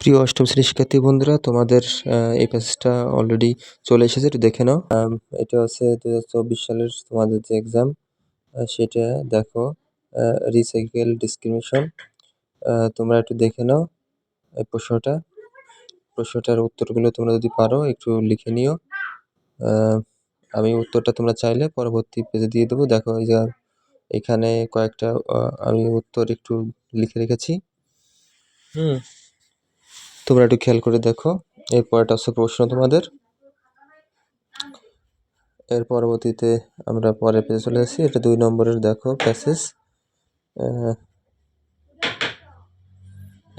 প্রিয় অষ্টম শ্রেণির শিক্ষার্থী বন্ধুরা, তোমাদের এই প্যাসেজটা অলরেডি চলে এসেছে, একটু দেখে নাও। এটা হচ্ছে দু চব্বিশ সালের তোমাদের যে এক্সাম সেটা দেখো রিসাইকেল ডিসক্রিমিনেশন তোমরা একটু দেখে নাও এই প্রশ্নটা। প্রশ্নটার উত্তরগুলো তোমরা যদি পারো, একটু লিখে নিও। আমি উত্তরটা তোমরা চাইলে পরবর্তী পেজে দিয়ে দেবো। দেখো, এই যে এখানে কয়েকটা আমি উত্তর একটু লিখে রেখেছি। হুম। তোমরা একটু খেয়াল করে দেখো। এরপরটা হচ্ছে প্রশ্ন তোমাদের। এর পরবর্তীতে আমরা পরের পেজে চলে আসি। এটা দুই নম্বরের দেখো প্যাসেজ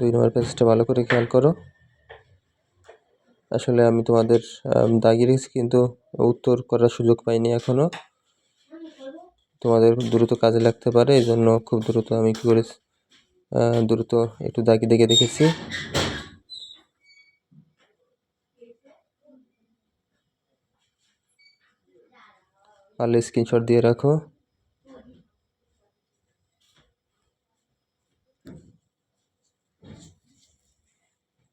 দুই নম্বর প্যাসেজটা ভালো করে খেয়াল করো। আসলে আমি তোমাদের দাগিয়ে রেখেছি কিন্তু উত্তর করার সুযোগ পাইনি এখনও তোমাদের দ্রুত কাজে লাগতে পারে এই জন্য খুব দ্রুত আমি কী করে দ্রুত একটু দাগি দেখে দেখেছি। পারলে স্ক্রিনশট দিয়ে রাখো।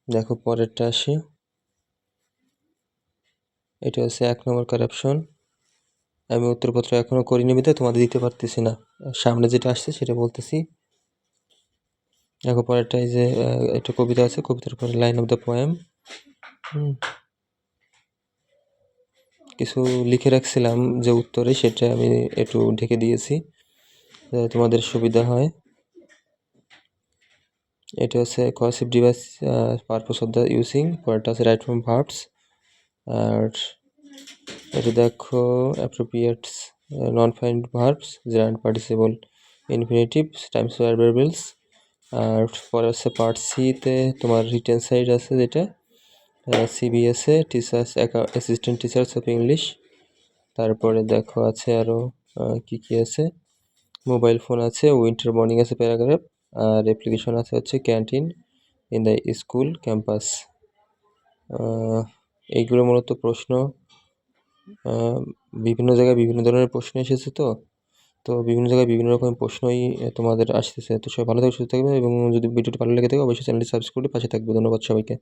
দেখো, পরেরটা আসি। এটা হচ্ছে এক নম্বর কারাপশন আমি উত্তরপত্র এখনও করিনি বিধায় তোমাদের দিতে পারতেছি না। সামনে যেটা আসছে সেটা বলতেছি। দেখো, পরেরটা এই যে একটা কবিতা আছে, কবিতার পরে লাইন অফ দ্য পোয়েম কিছু লিখে রাখছিলাম যে উত্তরে, সেটা আমি একটু ঢেকে দিয়েছি, যাতে তোমাদের সুবিধা হয়। এটা হচ্ছে causative device purpose of the using পরেরটা আছে রাইট ফ্রম ভার্বস আর এটা দেখো appropriates non finite verbs gerund participle infinitives times আর পরে হচ্ছে পার্ট সিতে তোমার রিটেন সাইড আছে যেটা। CBSE teachers assistant teachers of English তারপরে দেখো আছে আরও কি কি আছে? মোবাইল ফোন আছে উইন্টার মর্নিং আছে প্যারাগ্রাফ আর অ্যাপ্লিকেশন আছে হচ্ছে canteen in the school campus এইগুলো মূলত প্রশ্ন। বিভিন্ন জায়গায় বিভিন্ন ধরনের প্রশ্ন এসেছে তো। তো বিভিন্ন জায়গায় বিভিন্ন রকম প্রশ্নই তোমাদের আসতেছে। তো সবাই ভালো থাকবে সুস্থ থাকবে এবং যদি ভিডিওটি ভালো লেগে থাকে, অবশ্যই চ্যানেলটি সাবস্ক্রাইব করে পাশে থাকবে। ধন্যবাদ সবাইকে।